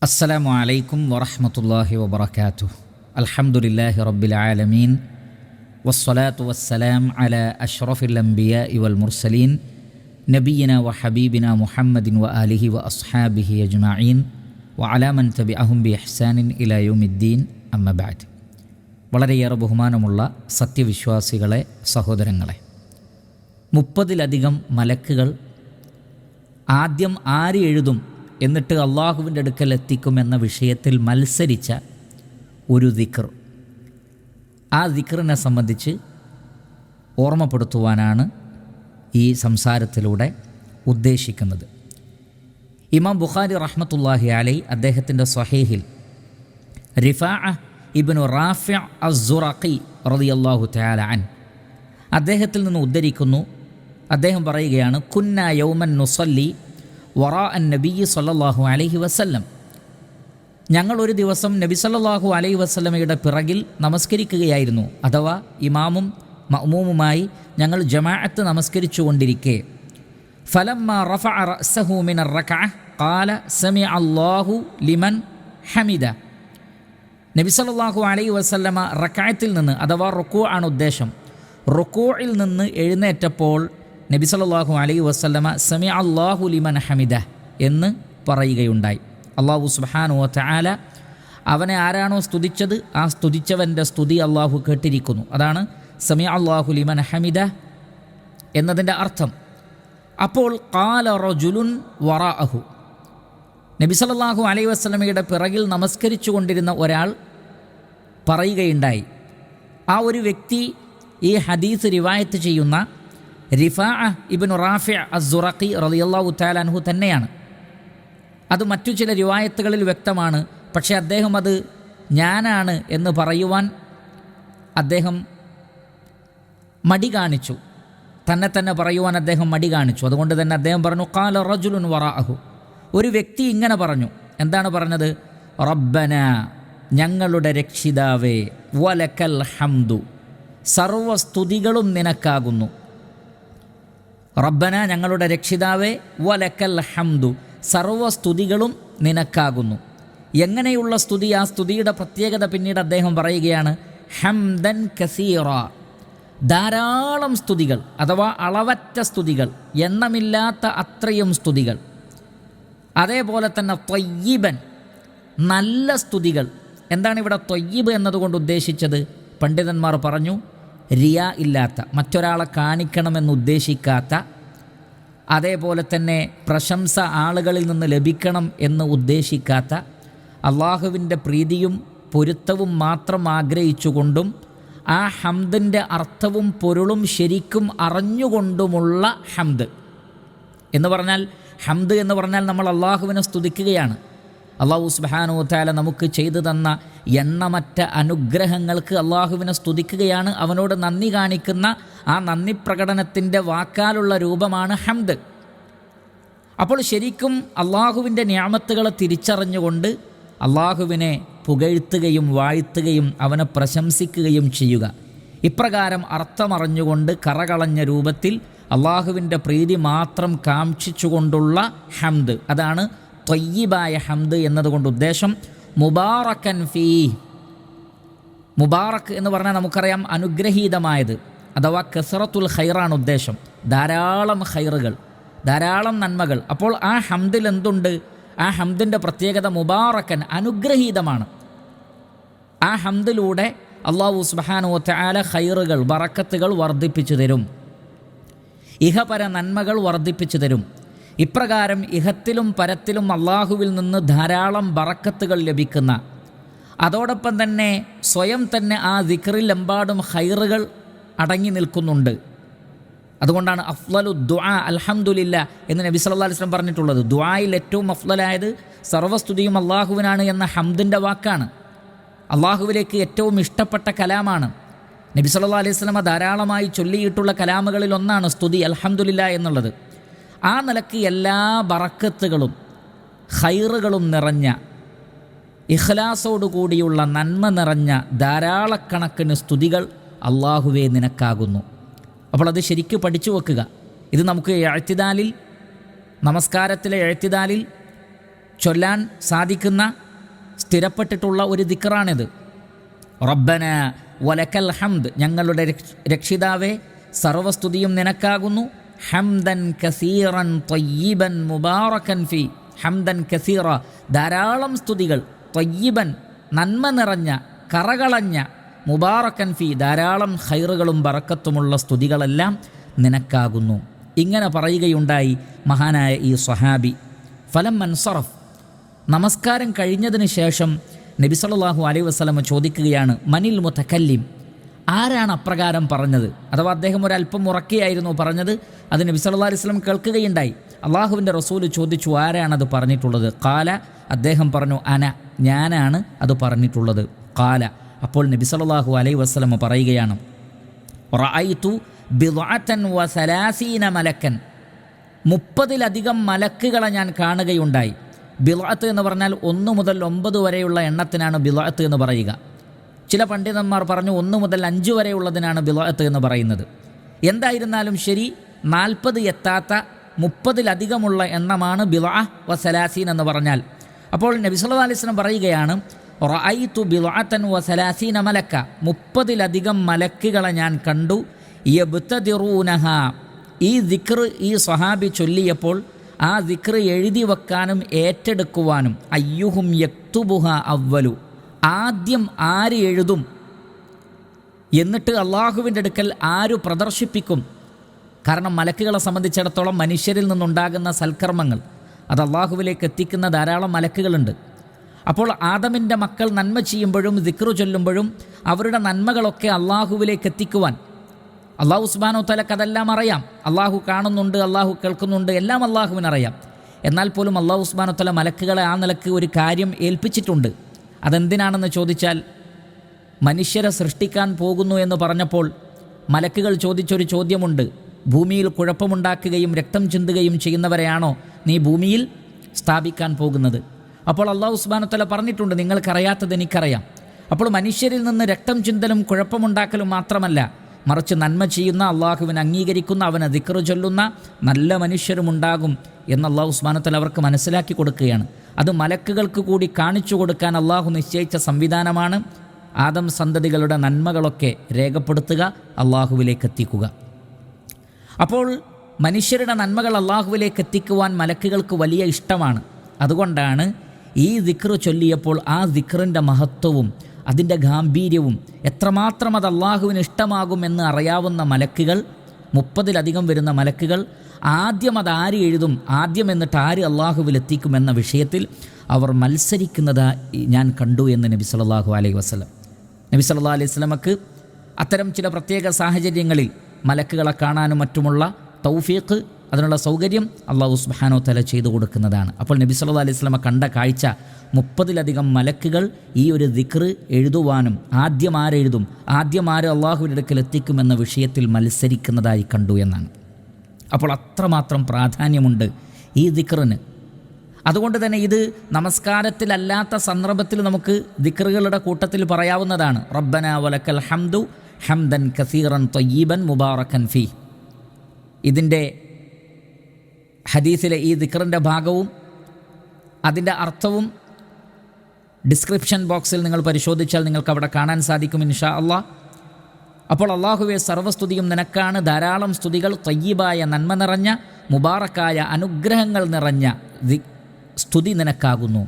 السلام عليكم ورحمة الله وبركاته الحمد لله رب العالمين والصلاة والسلام على أشرف الأنبياء والمرسلين نبينا وحبيبنا محمد وآله وأصحابه أجمعين وعلى من تبعهم بإحسان إلى يوم الدين أما بعد വളരെയേറെ ബഹുമാനമുള്ള സത്യവിശ്വാസികളെ സഹോദരങ്ങളെ മുപ്പതിലധികം മലക്കുകൾ ആദ്യം ആര് എഴുതും എന്നിട്ട് അള്ളാഹുവിന്റെ അടുക്കൽ എത്തിക്കുമെന്ന വിഷയത്തിൽ മത്സരിച്ച ഒരു ദിക്ർ. ആ ദിക്റിനെ സംബന്ധിച്ച് ഓർമ്മപ്പെടുത്തുവാനാണ് ഈ സംസാരത്തിലൂടെ ഉദ്ദേശിക്കുന്നത്. ഇമാം ബുഖാരി റഹ്മത്തുല്ലാഹി അലൈ അദ്ദേഹത്തിന്റെ സ്വഹീഹിൽ റിഫാ ഇബിനു റാഫി അസുറഖി റളിയല്ലാഹു തആല അൻ അദ്ദേഹത്തിൽ നിന്ന് ഉദ്ധരിക്കുന്നു. അദ്ദേഹം പറയുകയാണ് കുന്ന യൗമൻ നുസല്ലി വറാ അൻ നബി സല്ലാഹു അലഹി വസല്ലം. ഞങ്ങൾ ഒരു ദിവസം നബി സല്ലാഹു അലൈഹി വസ്ലമയുടെ പിറകിൽ നമസ്കരിക്കുകയായിരുന്നു. അഥവാ ഇമാമും മഅ്മൂമുമായി ഞങ്ങൾ ജമാഅത്ത് നമസ്കരിച്ചു കൊണ്ടിരിക്കെ റക്അ ഖാല സമി അല്ലാഹു ലിമൻ ഹമിദ. നബി സല്ലല്ലാഹു അലൈഹി വസല്ലമ റക്കായത്തിൽ നിന്ന് അഥവാ റുക്കൂ ആണ് ഉദ്ദേശം റുക്കൂയിൽ നിന്ന് എഴുന്നേറ്റപ്പോൾ നബി സല്ലല്ലാഹു അലൈഹി വസല്ലമ സമി അള്ളാഹു ലിമൻ ഹമിദ എന്ന് പറയുകയുണ്ടായി. അള്ളാഹു സുബാനു ചാല അവനെ ആരാണോ സ്തുതിച്ചത് ആ സ്തുതിച്ചവന്റെ സ്തുതി അള്ളാഹു കേട്ടിരിക്കുന്നു. അതാണ് സമി അള്ളാഹു ലിമൻ ഹമിദ എന്നതിന്റെ അർത്ഥം. അപ്പോൾ കാല റജുലുൻ വറാഅഹു നബി സല്ലല്ലാഹു അലൈ വസല്ലമയുടെ പിറകിൽ നമസ്കരിച്ചു കൊണ്ടിരുന്ന ഒരാൾ പറയുകയുണ്ടായി. ആ ഒരു വ്യക്തി ഈ ഹദീസ് റിവായത്ത് ചെയ്യുന്ന റിഫാ ഇബിൻ റാഫി അസുറഖി റളിയല്ലാഹു താലാൻഹു തന്നെയാണ്. അത് മറ്റു ചില രിവായത്തുകളിൽ വ്യക്തമാണ്. പക്ഷേ അദ്ദേഹം അത് ഞാനാണ് എന്ന് പറയുവാൻ അദ്ദേഹം മടി കാണിച്ചു. തന്നെ തന്നെ പറയുവാൻ അദ്ദേഹം മടി കാണിച്ചു. അതുകൊണ്ട് തന്നെ അദ്ദേഹം പറഞ്ഞു കാല റജുലുൻ വറാഹു ഒരു വ്യക്തി ഇങ്ങനെ പറഞ്ഞു. എന്താണ് പറഞ്ഞത്? റബ്ബന ഞങ്ങളുടെ രക്ഷിതാവേ വലക്കൽ ഹംദു. സർവസ്തുതികളും നിനക്കാകുന്നു. റബ്ബന ഞങ്ങളുടെ രക്ഷിതാവേ വലക്കൽ ഹംദു. സർവസ്തുതികളും നിനക്കാകുന്നു. എങ്ങനെയുള്ള സ്തുതി ആ സ്തുതിയുടെ പ്രത്യേകത പിന്നീട് അദ്ദേഹം പറയുകയാണ് ഹംദൻ കസീറ. ധാരാളം സ്തുതികൾ അഥവാ അളവറ്റ സ്തുതികൾ എണ്ണമില്ലാത്ത അത്രയും സ്തുതികൾ. അതേപോലെ തന്നെ ത്വയ്യീബൻ നല്ല സ്തുതികൾ. എന്താണ് ഇവിടെ ത്വയ്യീബ് എന്നതുകൊണ്ട് ഉദ്ദേശിച്ചത്? പണ്ഡിതന്മാർ പറഞ്ഞു റിയ ഇല്ലാത്ത മറ്റൊരാളെ കാണിക്കണമെന്ന് ഉദ്ദേശിക്കാത്ത അതേപോലെ തന്നെ പ്രശംസ ആളുകളിൽ നിന്ന് ലഭിക്കണം എന്ന് ഉദ്ദേശിക്കാത്ത അള്ളാഹുവിന്റെ പ്രീതിയും പൊരുത്തവും മാത്രം ആഗ്രഹിച്ചുകൊണ്ടും ആ ഹംദിന്റെ അർത്ഥവും പൊരുളും ശരിക്കും അറിഞ്ഞുകൊണ്ടുമുള്ള ഹംദ്. എന്ന് പറഞ്ഞാൽ ഹംദ് എന്ന് പറഞ്ഞാൽ നമ്മൾ അള്ളാഹുവിനെ സ്തുതിക്കുകയാണ്. അള്ളാഹു സുബാനു താല നമുക്ക് ചെയ്തു തന്ന എണ്ണമറ്റ അനുഗ്രഹങ്ങൾക്ക് അള്ളാഹുവിനെ സ്തുതിക്കുകയാണ്. അവനോട് നന്ദി കാണിക്കുന്ന ആ നന്ദി പ്രകടനത്തിന്റെ വാക്കാലുള്ള രൂപമാണ് ഹംദ്. അപ്പോൾ ശരിക്കും അള്ളാഹുവിന്റെ ന്യാമത്തുകളെ തിരിച്ചറിഞ്ഞുകൊണ്ട് അള്ളാഹുവിനെ പുകഴ്ത്തുകയും വാഴ്ത്തുകയും അവനെ പ്രശംസിക്കുകയും ചെയ്യുക. ഇപ്രകാരം അർത്ഥമറിഞ്ഞുകൊണ്ട് കറകളഞ്ഞ രൂപത്തിൽ അള്ളാഹുവിന്റെ പ്രീതി മാത്രം കാക്ഷിച്ചുകൊണ്ടുള്ള ഹംദ്. അതാണ് തൊയ്യിബായ ഹംദ് എന്നതുകൊണ്ട് ഉദ്ദേശം മുബാറക്കൻ ഫീ മുബാറക്ക് എന്ന് പറഞ്ഞാൽ നമുക്കറിയാം അനുഗ്രഹീതമായത് അഥവാ കസറത്തുൽ ഖൈറാണ് ഉദ്ദേശം. ധാരാളം ഖൈറുകൾ ധാരാളം നന്മകൾ. അപ്പോൾ ആ ഹംദിൽ എന്തുണ്ട്? ആ ഹംദിന്റെ പ്രത്യേകത മുബാറക്കൻ അനുഗ്രഹീതമാണ്. ആ ഹംദിലൂടെ അള്ളാഹു സുബാനോ ആല ഖൈറുകൾ ബറക്കത്തുകൾ വർദ്ധിപ്പിച്ചു തരും. ഇഹപര നന്മകൾ വർദ്ധിപ്പിച്ചു തരും. ഇപ്രകാരം ഇഹത്തിലും പരത്തിലും അള്ളാഹുവിൽ നിന്ന് ധാരാളം ബറക്കത്തുകൾ ലഭിക്കുന്ന അതോടൊപ്പം തന്നെ സ്വയം തന്നെ ആ ദിക്റിലെമ്പാടും ഹൈറുകൾ അടങ്ങി നിൽക്കുന്നുണ്ട്. അതുകൊണ്ടാണ് അഫ്ലലു ദുആ അൽഹംദുലില്ല എന്ന് നബി സല്ലാ അലൈഹി വസല്ലം പറഞ്ഞിട്ടുള്ളത്. ദുആയിൽ ഏറ്റവും അഫ്ലലായത് സർവസ്തുതിയും അള്ളാഹുവിനാണ് എന്ന ഹംദിന്റെ വാക്കാണ്. അള്ളാഹുവിലേക്ക് ഏറ്റവും ഇഷ്ടപ്പെട്ട കലാമാണ്. നബി സല്ലാ അലൈഹി സ്വലമ ധാരാളമായി ചൊല്ലിയിട്ടുള്ള കലാമുകളിൽ ഒന്നാണ് സ്തുതി അൽഹംദുലില്ല എന്നുള്ളത്. ആ നിലയ്ക്ക് എല്ലാ ബറക്കത്തുകളും ഹൈറുകളും നിറഞ്ഞ ഇഖ്ലാസോടുകൂടിയുള്ള നന്മ നിറഞ്ഞ ധാരാളക്കണക്കിന് സ്തുതികൾ അള്ളാഹുവേ നിനക്കാകുന്നു. അപ്പോൾ അത് ശരിക്ക് പഠിച്ചു വെക്കുക. ഇത് നമുക്ക് എഴുത്തിദാലിൽ നമസ്കാരത്തിലെ എഴുത്തിദാലിൽ ചൊല്ലാൻ സാധിക്കുന്ന സ്ഥിരപ്പെട്ടിട്ടുള്ള ഒരു ദിക്റാണിത്. റബ്ബന വലക്കൽ ഹംദ് ഞങ്ങളുടെ രക്ഷ- രക്ഷിതാവേ സർവസ്തുതിയും നിനക്കാകുന്നു. ഹംദൻ കസീറൻ ത്വയ്യിബൻ മുബാറക്കൻ ഫി. ഹംദൻ കസീറ ധാരാളം സ്തുതികൾ. ത്വയ്യിബൻ നന്മ നിറഞ്ഞ കറകളഞ്ഞ മുബാറക്കൻ ഫി. ധാരാളം ഹൈറുകളും ബറക്കത്തുമുള്ള സ്തുതികളെല്ലാം നിനക്കാകുന്നു. ഇങ്ങനെ പറയുകയുണ്ടായി മഹാനായ ഈ സ്വഹാബി. ഫലം മൻസറഫ് നമസ്കാരം കഴിഞ്ഞതിന് ശേഷം നബിസലാഹു അലൈഹി വസല്ലമ ചോദിക്കുകയാണ് മനിൽ മുത്തക്കല്ലിം ആരാണ് അപ്രകാരം പറഞ്ഞത്? അഥവാ അദ്ദേഹം ഒരല്പം ഉറക്കെയായിരുന്നു പറഞ്ഞത്? അത് നബി വസല്ലം കേൾക്കുകയുണ്ടായി. അള്ളാഹുവിന്റെ റസൂൽ ചോദിച്ചു ആരാണത് പറഞ്ഞിട്ടുള്ളത്? കാല അദ്ദേഹം പറഞ്ഞു അന ഞാനാണ് അത് പറഞ്ഞിട്ടുള്ളത്. കാല അപ്പോൾ നബി സല്ലല്ലാഹു അലൈഹി വസ്ലമ പറയുകയാണ് വസലാസീന മലക്കൻ. മുപ്പതിലധികം മലക്കുകളെ ഞാൻ കാണുകയുണ്ടായി. ബിലാത്ത് എന്ന് പറഞ്ഞാൽ ഒന്ന് മുതൽ ഒമ്പത് വരെയുള്ള എണ്ണത്തിനാണ് ബിലാത്ത് എന്ന് പറയുക. ചില പണ്ഡിതന്മാർ പറഞ്ഞു ഒന്ന് മുതൽ അഞ്ച് വരെയുള്ളതിനാണ് ബിളഅത്ത് എന്ന് പറയുന്നത്. എന്തായിരുന്നാലും ശരി നാൽപ്പത് എത്താത്ത മുപ്പതിലധികമുള്ള എണ്ണമാണ് ബിളഅ വസലാസീൻ എന്ന് പറഞ്ഞാൽ. അപ്പോൾ നബി അലിസ്ലം പറയുകയാണ് റഅയ്തു ബിളഅത്തൻ വസലാസീന മലക്ക. മുപ്പതിലധികം മലക്കുകളെ ഞാൻ കണ്ടു. യബ്തദിറൂനഹ. ഈ ദിക്ർ ഈ സ്വഹാബി ചൊല്ലിയപ്പോൾ ആ ദിക്ർ എഴുതി വെക്കാനും ഏറ്റെടുക്കുവാനും അയ്യുഹും യക്തുബുഹ അവ്വലു. ആദ്യം ആര് എഴുതും? എന്നിട്ട് അള്ളാഹുവിന്റെ അടുക്കൽ ആരു പ്രദർശിപ്പിക്കും? കാരണം മലക്കുകളെ സംബന്ധിച്ചിടത്തോളം മനുഷ്യരിൽ നിന്നുണ്ടാകുന്ന സൽക്കർമ്മങ്ങൾ അത് അള്ളാഹുവിലേക്ക് എത്തിക്കുന്ന ധാരാളം മലക്കുകളുണ്ട്. അപ്പോൾ ആദമിന്റെ മക്കൾ നന്മ ചെയ്യുമ്പോഴും ദിക്റു ചൊല്ലുമ്പോഴും അവരുടെ നന്മകളൊക്കെ അള്ളാഹുവിലേക്ക് എത്തിക്കുവാൻ. അള്ളാഹു ഉസ്മാനോ തലക്ക് അതെല്ലാം അറിയാം. അള്ളാഹു കാണുന്നുണ്ട് അള്ളാഹു കേൾക്കുന്നുണ്ട് എല്ലാം അള്ളാഹുവിനറിയാം. എന്നാൽ പോലും അള്ളാഹു ഉസ്മാനോ തല മലക്കുകളെ ആ നിലയ്ക്ക് ഒരു കാര്യം ഏൽപ്പിച്ചിട്ടുണ്ട്. അതെന്തിനാണെന്ന് ചോദിച്ചാൽ മനുഷ്യരെ സൃഷ്ടിക്കാൻ പോകുന്നു എന്ന് പറഞ്ഞപ്പോൾ മലക്കുകൾ ചോദിച്ചൊരു ചോദ്യമുണ്ട്. ഭൂമിയിൽ കുഴപ്പമുണ്ടാക്കുകയും രക്തം ചിന്തുകയും ചെയ്യുന്നവരെയാണോ നീ ഭൂമിയിൽ സ്ഥാപിക്കാൻ പോകുന്നത്? അപ്പോൾ അള്ളാഹു ഉസ്മാനത്തല പറഞ്ഞിട്ടുണ്ട് നിങ്ങൾക്കറിയാത്തത് എനിക്കറിയാം. അപ്പോൾ മനുഷ്യരിൽ നിന്ന് രക്തം ചിന്തലും കുഴപ്പമുണ്ടാക്കലും മാത്രമല്ല മറിച്ച് നന്മ ചെയ്യുന്ന അള്ളാഹുവിനെ അംഗീകരിക്കുന്ന അവനെ ദിക്കറു ചൊല്ലുന്ന നല്ല മനുഷ്യരുമുണ്ടാകും എന്ന് അള്ളാഹു ഉസ്മാനത്തല അവർക്ക് മനസ്സിലാക്കി കൊടുക്കുകയാണ്. അത് മലക്കുകൾക്ക് കൂടി കാണിച്ചു കൊടുക്കാൻ അള്ളാഹു നിശ്ചയിച്ച സംവിധാനമാണ്. ആദം സന്തതികളുടെ നന്മകളൊക്കെ രേഖപ്പെടുത്തുക അള്ളാഹുവിലേക്ക് എത്തിക്കുക. അപ്പോൾ മനുഷ്യരുടെ നന്മകൾ അള്ളാഹുവിലേക്ക് എത്തിക്കുവാൻ മലക്കുകൾക്ക് വലിയ ഇഷ്ടമാണ്. അതുകൊണ്ടാണ് ഈ ദിക്റ് ചൊല്ലിയപ്പോൾ ആ ദിക്റിന്റെ മഹത്വവും അതിന്റെ ഗാംഭീര്യവും എത്രമാത്രം അത് അള്ളാഹുവിന് ഇഷ്ടമാകുമെന്ന് അറിയാവുന്ന മലക്കുകൾ മുപ്പതിലധികം വരുന്ന മലക്കുകൾ ആദ്യം അത് ആര് എഴുതും? ആദ്യം എന്നിട്ട് ആര് അള്ളാഹുവിലെത്തിക്കും എത്തിക്കുമെന്ന വിഷയത്തിൽ അവർ മത്സരിക്കുന്നത് ഞാൻ കണ്ടു എന്ന് നബി സല്ലല്ലാഹു അലൈഹി വസ്ലം നബി സല്ലാ അലൈഹി വസ്ലമക്ക് അത്തരം ചില പ്രത്യേക സാഹചര്യങ്ങളിൽ മലക്കുകളെ കാണാനും മറ്റുമുള്ള തൗഫീഖ് അതിനുള്ള സൗകര്യം അള്ളാഹു സുബാനോ തല ചെയ്തു കൊടുക്കുന്നതാണ്. അപ്പോൾ നബി സല്ലാ അലൈഹി വസല്ലമ കണ്ട കാഴ്ച മുപ്പതിലധികം മലക്കുകൾ ഈ ഒരു ദിക്റ് എഴുതുവാനും ആദ്യം ആരെഴുതും? ആദ്യം ആര് അള്ളാഹുവിന്റെ അടുക്കൽ എത്തിക്കുമെന്ന വിഷയത്തിൽ മത്സരിക്കുന്നതായി കണ്ടു എന്നാണ്. അപ്പോൾ അത്രമാത്രം പ്രാധാന്യമുണ്ട് ഈ ദിക്റിന്. അതുകൊണ്ട് തന്നെ ഇത് നമസ്കാരത്തിലല്ലാത്ത സന്ദർഭത്തിൽ നമുക്ക് ദിക്റുകളുടെ കൂട്ടത്തിൽ പറയാവുന്നതാണ്. റബ്ബന വലക്കൽ ഹംദു ഹംദൻ കസീറൻ തൊയ്യീബൻ മുബാറക്കൻ ഫി. ഇതിന്റെ ഹദീസിലെ ഈ ദിക്റിന്റെ ഭാഗവും അതിന്റെ അർത്ഥവും ഡിസ്ക്രിപ്ഷൻ ബോക്സിൽ നിങ്ങൾ പരിശോധിച്ചാൽ നിങ്ങൾക്ക് അവിടെ കാണാൻ സാധിക്കും ഇൻഷാ അള്ളാഹ് അപ്പോൾ അള്ളാഹുവെ സർവസ്തുതിയും നിനക്കാണ്. ധാരാളം സ്തുതികൾ തയ്യബായ നന്മ നിറഞ്ഞ മുബാറക്കായ അനുഗ്രഹങ്ങൾ നിറഞ്ഞ സ്തുതി നിനക്കാകുന്നു.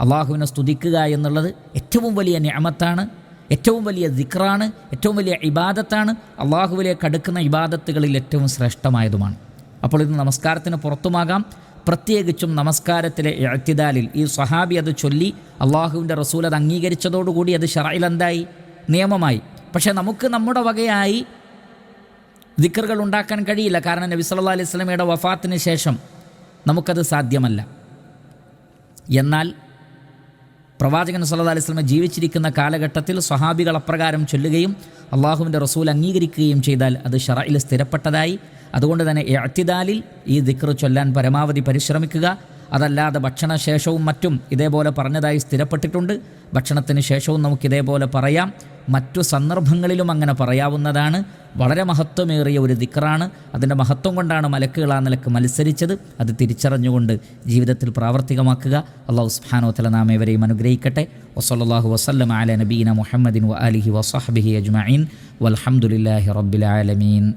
അള്ളാഹുവിനെ സ്തുതിക്കുക എന്നുള്ളത് ഏറ്റവും വലിയ ഞാമത്താണ് ഏറ്റവും വലിയ ദിക്റാണ് ഏറ്റവും വലിയ ഇബാദത്താണ് അള്ളാഹുവിലേക്ക് അടുക്കുന്ന ഇബാദത്തുകളിൽ ഏറ്റവും ശ്രേഷ്ഠമായതുമാണ്. അപ്പോൾ ഇത് നമസ്കാരത്തിന് പുറത്തുമാകാം. പ്രത്യേകിച്ചും നമസ്കാരത്തിലെ എഴുത്തിദാലിൽ ഈ സ്വഹാബി അത് ചൊല്ലി അള്ളാഹുവിന്റെ റസൂൽ അത് അംഗീകരിച്ചതോടുകൂടി അത് ഷറയിൽ എന്തായി? നിയമമായി. പക്ഷേ നമുക്ക് നമ്മുടെ വകയായി ദിക്കറുകൾ ഉണ്ടാക്കാൻ കഴിയില്ല. കാരണം നബി സല്ലല്ലാഹു അലൈഹി സ്വലമയുടെ വഫാത്തിന് ശേഷം നമുക്കത് സാധ്യമല്ല. എന്നാൽ പ്രവാചകൻ സല്ലാ അലൈഹി സ്വലമ ജീവിച്ചിരിക്കുന്ന കാലഘട്ടത്തിൽ സ്വഹാബികൾ അപ്രകാരം ചൊല്ലുകയും അള്ളാഹുവിന്റെ റസൂൽ അംഗീകരിക്കുകയും ചെയ്താൽ അത് ഷറയിൽ സ്ഥിരപ്പെട്ടതായി. അതുകൊണ്ട് തന്നെ അത്തിദാലിൽ ഈ ദിക്ർ ചൊല്ലാൻ പരമാവധി പരിശ്രമിക്കുക. അതല്ലാതെ ഭക്ഷണശേഷവും മറ്റും ഇതേപോലെ പറഞ്ഞതായി സ്ഥിരപ്പെട്ടിട്ടുണ്ട്. ഭക്ഷണത്തിന് ശേഷവും നമുക്കിതേപോലെ പറയാം. മറ്റു സന്ദർഭങ്ങളിലും അങ്ങനെ പറയാവുന്നതാണ്. വളരെ മഹത്വമേറിയ ഒരു ദിക്റാണ്. അതിന്റെ മഹത്വം കൊണ്ടാണ് മലക്കുകൾ ആ നിലയ്ക്ക് മത്സരിച്ചത്. അത് തിരിച്ചറിഞ്ഞുകൊണ്ട് ജീവിതത്തിൽ പ്രാവർത്തികമാക്കുക. അള്ളാഹു സുബ്ഹാനഹു വതആല നാം ഇവരെയും അനുഗ്രഹിക്കട്ടെ. വസല്ലല്ലാഹു വസ്ലം അല നബീന മുഹമ്മദിൻ വ ആലിഹി അജ്മീൻ അജ്മഈൻ. വൽഹംദുലില്ലാഹി റബ്ബിൽ ആലമീൻ.